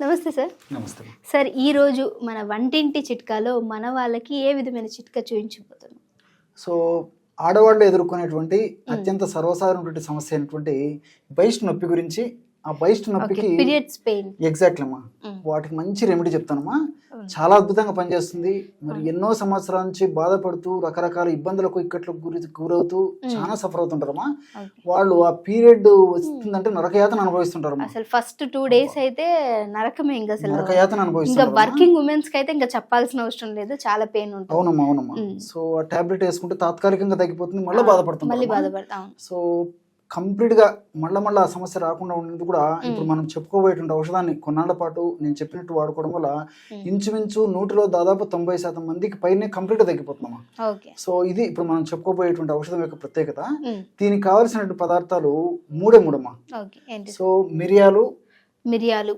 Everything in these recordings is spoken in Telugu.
నమస్తే సార్. నమస్తే. సార్ ఈ రోజు మన వంటింటి చిట్కాలో మన వాళ్ళకి ఏ విధమైన చిట్కా చూపించబోతున్నాం సో ఆడవాళ్ళు ఎదుర్కొనేటువంటి అత్యంత సర్వసాధారణటువంటి సమస్య అయినటువంటి బైస్ట్ నొప్పి గురించి ఆ బైస్ట్ ఓకే నొప్పికి పీరియడ్స్ పెయిన్ ఎగ్జాక్ట్లీ అమ్మా. వాటికి మంచి రెమెడీ చెప్తానమ్మా. చాలా అద్భుతంగా పనిచేస్తుంది. మరి ఎన్నో సంవత్సరాల నుంచి బాధపడుతూ రకరకాల ఇబ్బందులకు ఇక్కట్లకు గురి గురవుతూ చాలా సఫర్ అవుతుంటారమ్మా. వాళ్ళు ఆ పీరియడ్ వస్తుందంటే నరకయాతన అనుభవిస్తుంటారమ్మా. అసలు ఫస్ట్ టూ డేస్ అయితే నరకమే ఇంకా అసలు. నరకయాతన ఇంకా అనుభవిస్తుంటారు వర్కింగ్ ఉమెన్స్కి అయితే ఇంకా చెప్పాల్సిన అవసరం లేదు. చాలా పెయిన్ ఉంటుంది. అవునమ్మా అవునమ్మా. మ్మ్. సో ఆ టాబ్లెట్ వేసుకుంటే తాత్కాలికంగా తగ్గిపోతుంది మళ్ళీ మళ్ళీ బాధపడుతుంది బాధపడతా అవును. సో కంప్లీట్గా మళ్ళా మళ్ళీ ఆ సమస్య రాకుండా ఉండేది కూడా ఇప్పుడు మనం చెప్పుకోబోయేటువంటి ఔషధాన్ని కొన్నాళ్ళ పాటు నేను చెప్పినట్టు వాడుకోవడం వల్ల. ఇంచుమించు నూటిలో దాదాపు తొంభై శాతం మందికి పైనే కంప్లీట్ తగ్గిపోతున్నామా ఓకే. సో ఇది ఇప్పుడు మనం చెప్పుకోబోయేటువంటి ఔషధం యొక్క ప్రత్యేకత. దీనికి కావాల్సినటువంటి పదార్థాలు మూడే మూడమ్మా. సో మిరియాలు మిరియాలు.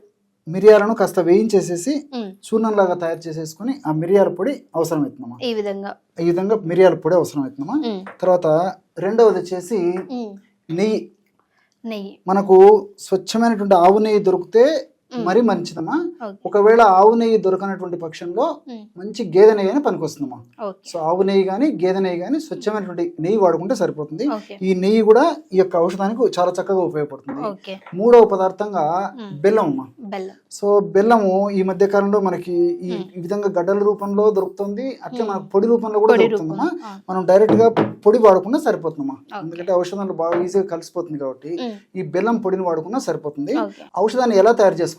మిరియాలను కాస్త వేయించేసేసి చూర్ణంలాగా తయారు చేసేసుకుని ఆ మిరియాల పొడి అవసరం అవుతుందమ్మా ఈ విధంగా. ఈ విధంగా మిరియాల పొడి అవసరం అవుతుందమ్మా ఉమ్, తర్వాత రెండవది వచ్చేసి నెయ్యి. నెయ్యి. మనకు స్వచ్ఛమైనటువంటి ఆవు నెయ్యి దొరికితే మరీ మంచిదమ్మా. ఒకవేళ ఆవు నెయ్యి దొరకనటువంటి పక్షంలో మంచి గేదె నెయ్యి అని పనికొస్తుందమ్మా సో ఆవు నెయ్యి కానీ గేదె నెయ్యి కానీ స్వచ్ఛమైనటువంటి నెయ్యి వాడుకుంటే సరిపోతుంది. ఈ నెయ్యి కూడా ఈ యొక్క ఔషధానికి చాలా చక్కగా ఉపయోగపడుతుంది. మూడవ పదార్థంగా బెల్లం. అమ్మా సో బెల్లము ఈ మధ్య కాలంలో మనకి ఈ విధంగా గడ్డల రూపంలో దొరుకుతుంది. అట్లా మనకు పొడి రూపంలో కూడా దొరుకుతుందమ్మా. మనం డైరెక్ట్గా పొడి వాడుకున్నా సరిపోతుందమ్మా. ఎందుకంటే ఔషధాలు బాగా ఈజీగా కలిసిపోతుంది కాబట్టి ఈ బెల్లం పొడిని వాడుకున్నా సరిపోతుంది. ఔషధాన్ని ఎలా తయారు చేసుకోవాలంటే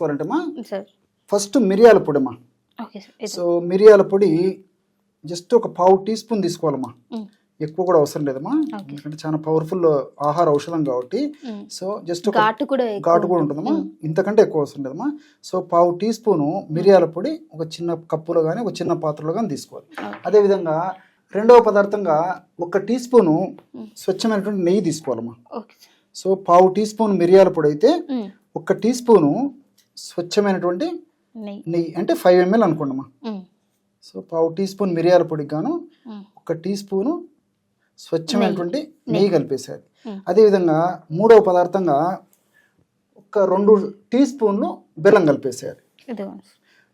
సార్. ఫస్ట్ మిరియాల పొడి అమ్మా ఓకే సార్ ఇది. సో మిరియాల పొడి జస్ట్ ఒక పావు టీ స్పూన్ తీసుకోవాలమ్మా. ఎక్కువ కూడా అవసరం లేదమ్మా. ఎందుకంటే చాలా పవర్ఫుల్ ఆహార ఔషధం కాబట్టి. సో జస్ట్ ఒక ఘాటు కూడా ఎక్కువ ఘాటు కూడా ఉంటుందమ్మా. ఇంతకంటే ఎక్కువ అవసరం లేదమ్మా. సో పావు టీ స్పూను మిరియాల పొడి ఒక చిన్న కప్పులో కానీ ఒక చిన్న పాత్రలో కానీ తీసుకోవాలి. అదేవిధంగా రెండవ పదార్థంగా ఒక టీ స్పూను స్వచ్ఛమైనటువంటి నెయ్యి తీసుకోవాలమ్మా. సో పావు టీ స్పూన్ మిరియాల పొడి అయితే ఒక టీ స్పూను స్వచ్ఛమైనటువంటి నెయ్యి. అంటే ఫైవ్ ఎంఎల్ అనుకోండమ్మా. సో పావు టీ స్పూన్ మిరియాల పొడికి గాను ఒక టీ స్పూను స్వచ్ఛమైనటువంటి నెయ్యి. కలిపేసేయాలి. మ్మ్. అదేవిధంగా మూడవ పదార్థంగా ఒక రెండు టీ స్పూన్లు బెల్లం కలిపేసేయాలి.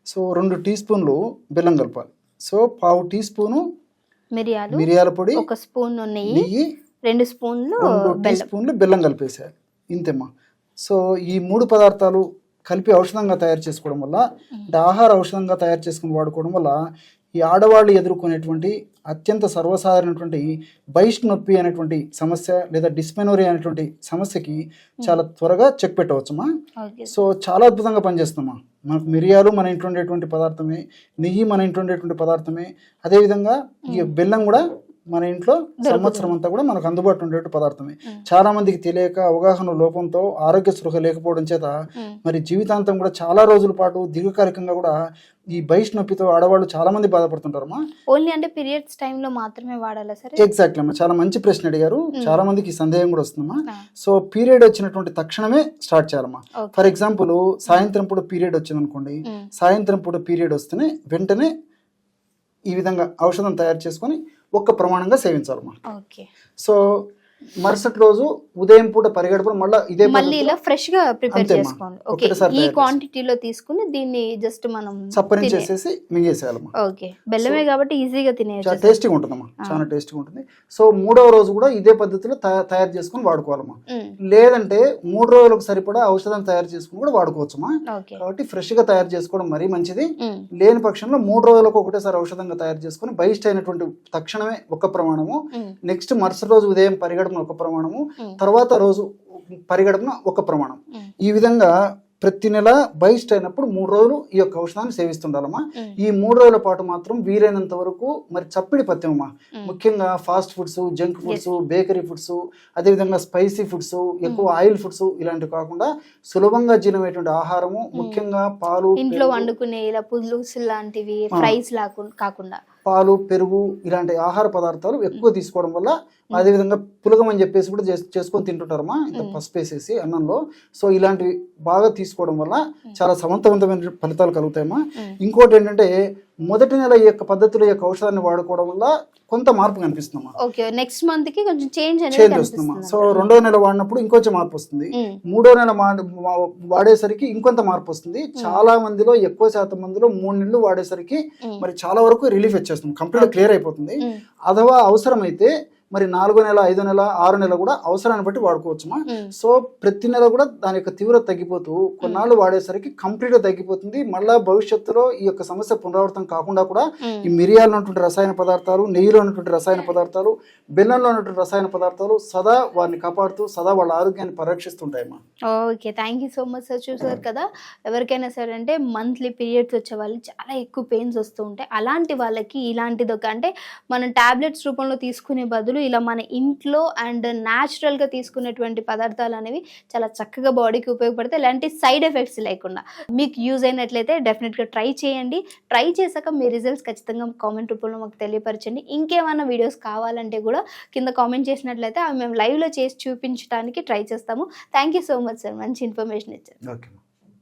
సో రెండు టీ స్పూన్లు బెల్లం కలపాలి. సో పావు టీ స్పూను మిరియాలు మిరియాల పొడి ఒక స్పూన్ నెయ్యి రెండు స్పూన్లు రెండు టీ స్పూన్లు బెల్లం కలిపేసేయాలి. ఇంతేమ్మా. సో ఈ మూడు పదార్థాలు కలిపి ఔషధంగా తయారు చేసుకోవడం వల్ల అంటే ఆహార ఔషధంగా తయారు చేసుకుని వాడుకోవడం వల్ల ఈ ఆడవాళ్ళు ఎదుర్కొనేటువంటి అత్యంత సర్వసాధారణటువంటి బైస్ట్ నొప్పి అనేటువంటి సమస్య లేదా డిస్మెనోరీ అనేటువంటి సమస్యకి చాలా త్వరగా చెక్ పెట్టవచ్చమ్మా సో చాలా అద్భుతంగా పనిచేస్తుందమ్మా. మనకు మిరియాలు మన ఇంట్లో ఉండేటువంటి పదార్థమే నెయ్యి మన ఇంట్లో ఉండేటువంటి పదార్థమే అదేవిధంగా ఈ బెల్లం కూడా మన ఇంట్లో సంవత్సరం అంతా కూడా మనకు అందుబాటులో ఉండేటువంటి పదార్థమే. చాలా మందికి తెలియక అవగాహన లోపంతో ఆరోగ్య స్పృహ లేకపోవడం చేత. మరి జీవితాంతం కూడా చాలా రోజుల పాటు దీర్ఘకాలికంగా కూడా ఈ బైస్ట్ నొప్పితో ఆడవాళ్ళు చాలా మంది బాధపడుతుంటారమ్మా. ఓన్లీ అంటే పీరియడ్స్ టైంలో మాత్రమే వాడాలా సరే? ఎగ్జాక్ట్లీ అమ్మా. చాలా మంచి ప్రశ్న అడిగారు. చాలా మందికి సందేహం కూడా వస్తుందమ్మా. సో పీరియడ్ వచ్చినటువంటి తక్షణమే స్టార్ట్ చేయాలమ్మా. ఫర్ ఎగ్జాంపుల్ సాయంత్రం పూట పీరియడ్ వచ్చింది అనుకోండి. సాయంత్రం పూట పీరియడ్ వస్తేనే వెంటనే ఈ విధంగా ఔషధం తయారు చేసుకొని ఒక్క ప్రమాణంగా సేవించాలమ్మా ఓకే. సో మరుసటి రోజు ఉదయం పూట పరిగెడపడం మళ్ళీ ఇదే మళ్ళీ ఇలా ఫ్రెష్గా ప్రిపేర్. చేసుకోండి. ఓకే ఈ క్వాంటిటీలో తీసుకుని దీన్ని జస్ట్ మనం తినే- సప్పరించేసేసి మింగేసేయాలమ్మా. ఓకే బెల్లమే కాబట్టి ఈజీగా తినేయచ్చు. టేస్టీగా ఉంటుందమ్మా. చాలా టేస్టీగా ఉంటుంది. సో మూడవ రోజు కూడా ఇదే పద్ధతిలో తయా- తయారు చేసుకొని వాడుకోవాలమ్మా. లేదంటే మూడు రోజులకు సరిపడా ఔషధం తయారు చేసుకుని కూడా వాడుకోవచ్చమ్మా. కాబట్టి ఫ్రెష్గా తయారు చేసుకోవడం మరీ మంచిది. లేని పక్షంలో మూడు రోజులకు ఒకటేసారి ఔషధంగా తయారు చేసుకుని బహిష్ట అయినటువంటి తక్షణమే ఒక ప్రమాణము. నెక్స్ట్ మరుసటి రోజు ఉదయం పరిగడమున ఒక ప్రమాణము తర్వాత రోజు పరిగడమున ఒక ప్రమాణం. ఈ విధంగా ప్రతి నెల బహిష్ట అయినప్పుడు మూడు రోజులు ఈ యొక్క ఔషధాన్ని సేవిస్తుండాలమ్మా. ఈ మూడు రోజుల పాటు మాత్రం వీలైనంత వరకు మరి చప్పిడి పత్యమమ్మా. ఉమ్. ముఖ్యంగా fast foods junk foods bakery foods అదేవిధంగా స్పైసీ ఫుడ్స్ ఎక్కువ ఆయిల్ ఫుడ్స్ ఇలాంటివి కాకుండా సులభంగా జీర్ణమయ్యేటువంటి ఆహారము ముఖ్యంగా పాలు ఇంట్లో వండుకునే ఇలా పులుసు లాంటివి ఫ్రైస్ లాకుండా కాకుండా పాలు పెరుగు ఇలాంటి ఆహార పదార్థాలు ఎక్కువ తీసుకోవడం వల్ల అదేవిధంగా పులగం అని చెప్పేసి కూడా చేస్- చేసుకొని తింటుంటారమ్మా ఇంత పసుపు వేసేసి అన్నంలో. సో ఇలాంటివి బాగా తీసుకోవడం వల్ల చాలా సమర్థవంతమైన ఫలితాలు కలుగుతాయమ్మా. ఇంకోటి ఏంటంటే మొదటి నెల ఈ యొక్క పద్ధతుల యొక్క ఔషధాన్ని వాడుకోవడం వల్ల కొంత మార్పు కనిపిస్తుందమ్మా. ఓకే నెక్స్ట్ మంత్కి కొంచెం చేంజ్ చేంజ్ వస్తుందమ్మా. సో రెండో నెల వాడినప్పుడు ఇంకొంచెం మార్పు వస్తుంది. మూడో నెల వాడేసరికి ఇంకొంత మార్పు వస్తుంది. చాలా మందిలో ఎక్కువ శాతం మందిలో మూడు నెలలు వాడేసరికి మరి చాలా వరకు రిలీఫ్ వచ్చేస్తుంది. కంప్లీట్ క్లియర్ అయిపోతుంది. అథవా అవసరమైతే మరి నాలుగో నెల ఐదో నెల ఆరు నెల కూడా అవసరాన్ని బట్టి వాడుకోవచ్చుమా? సో ప్రతి నెల కూడా దాని యొక్క తీవ్రత తగ్గిపోతూ కొన్నాళ్ళు వాడేసరికి కంప్లీట్గా తగ్గిపోతుంది. మళ్ళా భవిష్యత్తులో ఈ యొక్క సమస్య పునరావృతం కాకుండా కూడా. ఈ మిరియాల్లో ఉన్నటువంటి రసాయన పదార్థాలు నెయ్యిలో ఉన్నటువంటి రసాయన పదార్థాలు బెల్లంలో ఉన్నటువంటి రసాయన పదార్థాలు సదా వారిని కాపాడుతూ సదా వాళ్ళ ఆరోగ్యాన్ని పరిరక్షిస్తుంటాయమ్మా. Okay thank you so much sir. చూసారు కదా ఎవరికైనా సరే అంటే మంత్లీ పీరియడ్స్ వచ్చే వాళ్ళు చాలా ఎక్కువ పెయిన్స్ వస్తూ ఉంటాయి. అలాంటి వాళ్ళకి ఇలాంటిది ఒక అంటే మనం టాబ్లెట్స్ రూపంలో తీసుకునే బదులు ఇలా మన ఇంట్లో అండ్ న్యాచురల్గా తీసుకునేటువంటి పదార్థాలు అనేవి చాలా చక్కగా బాడీకి ఉపయోగపడతాయి. ఇలాంటి సైడ్ ఎఫెక్ట్స్ లేకుండా మీకు యూజ్ అయినట్లయితే డెఫినెట్గా ట్రై చేయండి. ట్రై చేశాక మీ రిజల్ట్స్ ఖచ్చితంగా కామెంట్ రూపంలో మాకు తెలియపరచండి. ఇంకేమైనా వీడియోస్ కావాలంటే కూడా కింద కామెంట్ చేసినట్లయితే అవి మేము లైవ్లో చేసి చూపించడానికి ట్రై చేస్తాము. Thank you so much sir. మంచి ఇన్ఫర్మేషన్ ఇచ్చారు. ఓకే